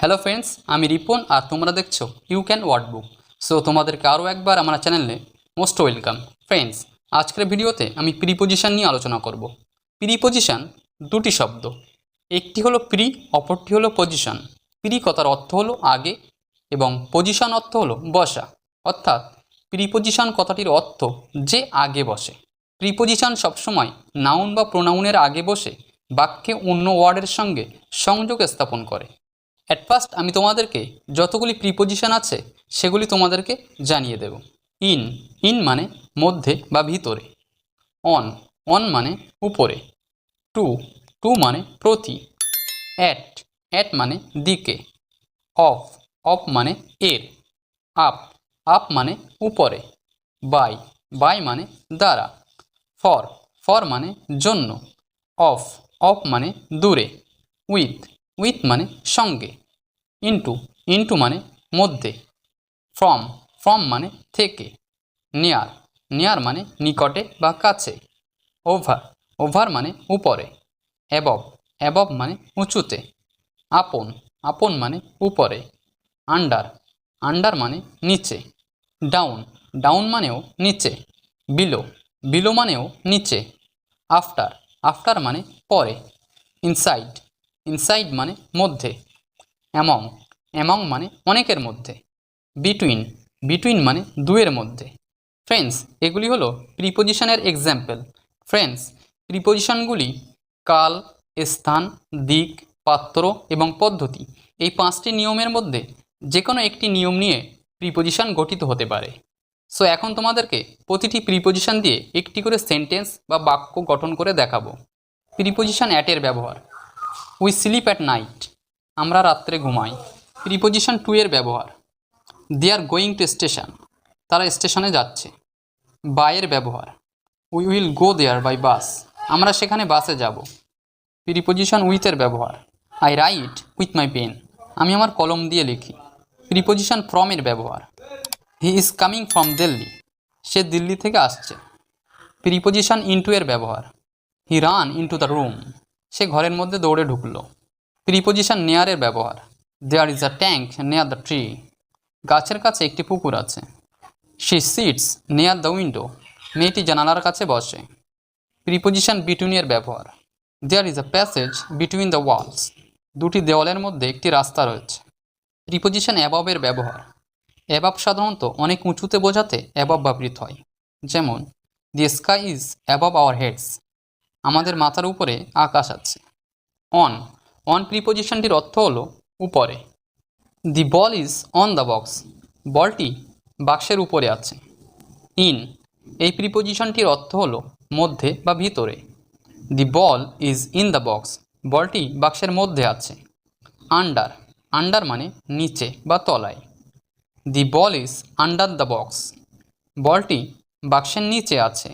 Hello friends আমি রিপন আর তোমরা দেখছ you can word book so তোমাদেরকে আরও একবার আমার চ্যানেলে মোস্ট ওয়েলকাম ফ্রেন্ডস আজকের ভিডিওতে আমি প্রিপোজিশন নিয়ে আলোচনা করব। প্রিপোজিশন দুটি শব্দ। একটি হলো প্রি অপরটি হলো পজিশন প্রি কথার অর্থ হলো আগে এবং পজিশন অর্থ হলো বসা। অর্থাৎ প্রিপোজিশন কথাটির অর্থ যে আগে বসে। প্রিপোজিশন সবসময় নাউন বা প্রোনাউনের আগে বসে, বাক্যে অন্য ওয়ার্ডের সঙ্গে সংযোগ স্থাপন করে। অ্যাট ফার্স্ট আমি তোমাদেরকে যতগুলি প্রিপোজিশন আছে, সেগুলি তোমাদেরকে জানিয়ে দেব। ইন ইন মানে মধ্যে বা ভিতরে। অন অন মানে উপরে। টু টু মানে প্রতি। অ্যাট অ্যাট মানে দিকে। অফ অফ মানে এর। আপ আপ মানে উপরে। বাই বাই মানে দ্বারা। ফর ফর মানে জন্য। অফ অফ মানে দূরে। উইথ উইথ মানে সঙ্গে ইন্টু ইন্টু মানে মধ্যে ফ্রম ফ্রম মানে থেকে নিয়ার নিয়ার মানে নিকটে বা কাছে ওভার ওভার মানে উপরে অ্যাবব অ্যাবব মানে উঁচুতে আপন আপন মানে উপরে আন্ডার আন্ডার মানে নিচে ডাউন ডাউন মানেও নিচে বিলো বিলো মানেও নিচে আফটার আফটার মানে পরে ইনসাইড ইনসাইড মানে মধ্যে অ্যামং অ্যামং মানে অনেকের মধ্যে বিটুইন বিটুইন মানে দুয়ের মধ্যে। ফ্রেন্ডস এগুলি হলো প্রিপোজিশনের এক্সাম্পল ফ্রেন্ডস প্রিপোজিশনগুলি কাল, স্থান, দিক, পাত্র এবং পদ্ধতি। এই পাঁচটি নিয়মের মধ্যে যে কোনো একটি নিয়ম নিয়ে প্রিপোজিশন গঠিত হতে পারে। সো এখন তোমাদেরকে প্রতিটি প্রিপোজিশন দিয়ে একটি করে সেন্টেন্স বা বাক্য গঠন করে দেখাবো। প্রিপোজিশন অ্যাটের ব্যবহার। উই স্লিপ অ্যাট নাইট আমরা রাত্রে ঘুমাই। প্রিপোজিশন টু এর ব্যবহার। They are going to station তারা স্টেশনে যাচ্ছে। বাইয়ের ব্যবহার। We will go there by bus আমরা সেখানে বাসে যাব। প্রিপোজিশন উইথের ব্যবহার। I write with my pen আমি আমার কলম দিয়ে লিখি। প্রিপোজিশন ফ্রমের ব্যবহার। He is coming from Delhi সে দিল্লি থেকে আসছে। প্রিপোজিশন ইন্টু এর ব্যবহার। He run into the room সে ঘরের মধ্যে দৌড়ে ঢুকলো। প্রিপোজিশন নেয়ারের ব্যবহার। There is a tank near the tree গাছের কাছে একটি পুকুর আছে। She sits near the window মেয়েটি জানালার কাছে বসে। প্রিপোজিশন বিটুইনের ব্যবহার। There is a passage between the walls দুটি দেওয়ালের মধ্যে একটি রাস্তা রয়েছে। প্রিপোজিশন অ্যাববের ব্যবহার। অ্যাবাব সাধারণত অনেক উঁচুতে বোঝাতে অ্যাবাব ব্যবহৃত হয়। যেমন the sky is above our heads আমাদের মাথার উপরে আকাশ আছে। অন অন প্রিপোজিশনটির অর্থ হলো উপরে। The ball is on the box বলটি বাক্সের উপরে আছে। ইন এই প্রিপোজিশনটির অর্থ হলো মধ্যে বা ভিতরে। The ball is in the box বলটি বাক্সের মধ্যে আছে। আন্ডার আন্ডার মানে নিচে বা তলায়। The ball is under the box বলটি বাক্সের নিচে আছে।